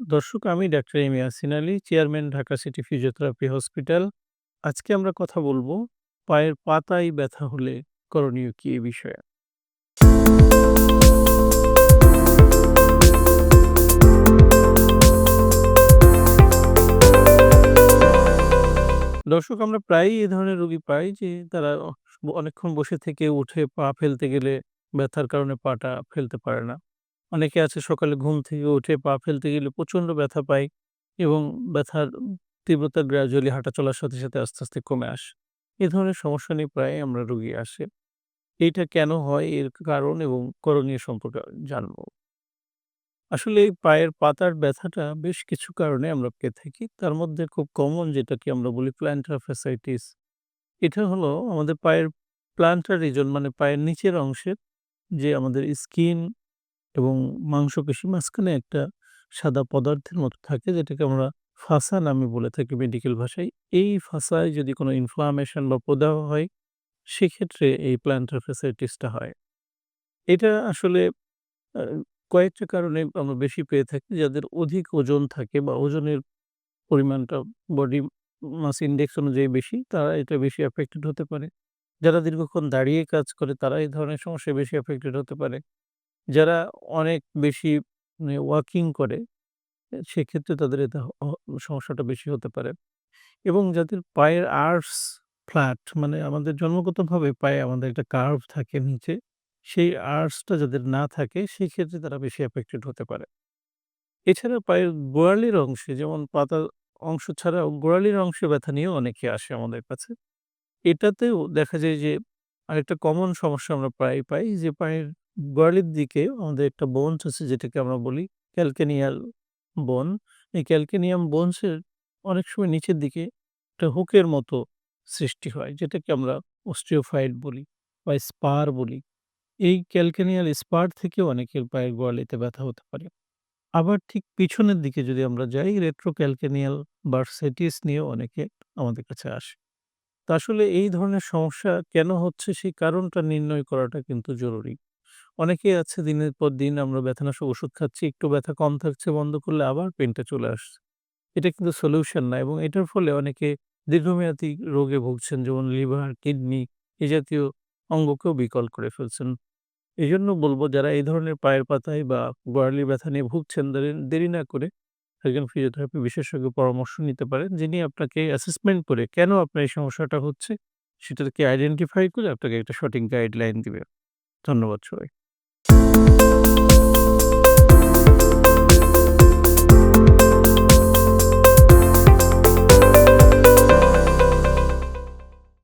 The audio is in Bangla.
দর্শক আমি doctor M Yasin Ali, chairman Dhaka city physiotherapy hospital. আজকে আমরা কথা বলব পায়ের পাতায় ব্যথা হলে করণীয় কি এই বিষয়ে। দর্শক আমরা প্রায়ই এ ধরনের রোগী পাই যে তারা অনেকক্ষণ বসে থেকে উঠে পা ফেলতে গেলে ব্যথার কারণে পাটা ফেলতে পারে না। অনেকে আছে সকালে ঘুম থেকে উঠে পা ফেলতে গেলে প্রচণ্ড ব্যথা পায় এবং ব্যথার তীব্রতা গ্র্যাজুয়ালি হাঁটা চলার সাথে, সাথে আস্তে, আস্তে কমে আসে। এ ধরনের সমস্যা নিয়ে প্রায় আমরা রুগী আসে। এইটা কেন হয় এর কারণ এবং করণীয় সম্পর্কে জানব। আসলে এই পায়ের পাতার ব্যথাটা বেশ কিছু কারণে আমরা পেয়ে থাকি। তার মধ্যে খুব কমন যেটাকে আমরা বলি প্ল্যান্টার ফ্যাসাইটিস। এটা হলো আমাদের পায়ের প্ল্যান্টার রিজন মানে পায়ের নিচের অংশের যে আমাদের স্কিন এবং মাংসপেশি মাঝখানে একটা সাদা পদার্থের মতো থাকে যেটাকে আমরা ফাঁসা নামে বলে থাকি মেডিকেল ভাষায়। এই ফাঁসায় যদি কোনো ইনফ্লামেশন বা প্রদাহ হয়, সেক্ষেত্রে এই প্ল্যান্টার ফ্যাসাইটিসটা হয়। এটা আসলে কয়েকটা কারণে আমরা বেশি পেয়ে থাকি। যাদের অধিক ওজন থাকে বা ওজনের পরিমাণটা বডি মাস ইনডেক্স অনুযায়ী বেশি, তারা এটা বেশি অ্যাফেক্টেড হতে পারে। যারা দীর্ঘক্ষণ দাঁড়িয়ে কাজ করে তারা এই ধরনের সমস্যায় বেশি অ্যাফেক্টেড হতে পারে। যারা অনেক বেশি মানে ওয়াকিং করে, সেক্ষেত্রে তাদের অ সমস্যাটা বেশি হতে পারে। এবং যাদের পায়ের আর্চ ফ্ল্যাট মানে আমাদের জন্মগতভাবে পায়ে আমাদের একটা কার্ভ থাকে নিচে, সেই আর্চটা যাদের না থাকে সেক্ষেত্রে তারা বেশি এফেক্টেড হতে পারে। এছাড়া পায়ের গোড়ালির অংশে যেমন পাতার অংশ ছাড়াও গোড়ালির অংশে ব্যথা নিয়েও অনেকে আসে আমাদের কাছে। এটাতেও দেখা যায় যে আরেকটা কমন সমস্যা আমরা প্রায়ই পাই যে পায়ের গোড়ালির দিকে আমাদের একটা বোনস আছে যেটাকে আমরা বলি ক্যালকেনিয়াল বোন। এই ক্যালকেনিয়াম বোনসের অনেক সময় নিচের দিকে একটা হুকের মতো সৃষ্টি হয়, যেটাকে আমরা অস্টিওফাইট বলি বা স্পার বলি। এই ক্যালকেনিয়াল স্পার থেকেও অনেকের পায়ের গোড়ালিতে ব্যথা হতে পারে। আবার ঠিক পিছনের দিকে যদি আমরা যাই, রেট্রোক্যালকেনিয়াল বার্সাইটিস নিয়েও অনেকে আমাদের কাছে আসে। তা আসলে এই ধরনের সমস্যা কেন হচ্ছে সেই কারণটা নির্ণয় করাটা কিন্তু জরুরি। অনেকেই আছে দিনের পর দিন আমরা ব্যথানাশক ওষুধ খাচ্ছি, একটু ব্যথা কম থাকছে বন্ধ করলে আবার পেনটা চলে আসছে। এটা কিন্তু সলিউশন না এবং এটার ফলে অনেকে দীর্ঘমেয়াদী রোগে ভুগছেন যেমন লিভার, কিডনি এ জাতীয় অঙ্গকেও বিকল করে ফেলছেন। এই জন্য বলব যারা এই ধরনের পায়ের পাতায় বা গোড়ালির ব্যথা নিয়ে ভুগছেন দেরি না করে একজন ফিজিওথেরাপি বিশেষজ্ঞ পরামর্শ নিতে পারেন যিনি আপনাকে অ্যাসেসমেন্ট করে কেন আপনার এই সমস্যাটা হচ্ছে সেটাকে আইডেন্টিফাই করে আপনাকে একটা সঠিক গাইডলাইন দিবে। ধন্যবাদ সবাইকে।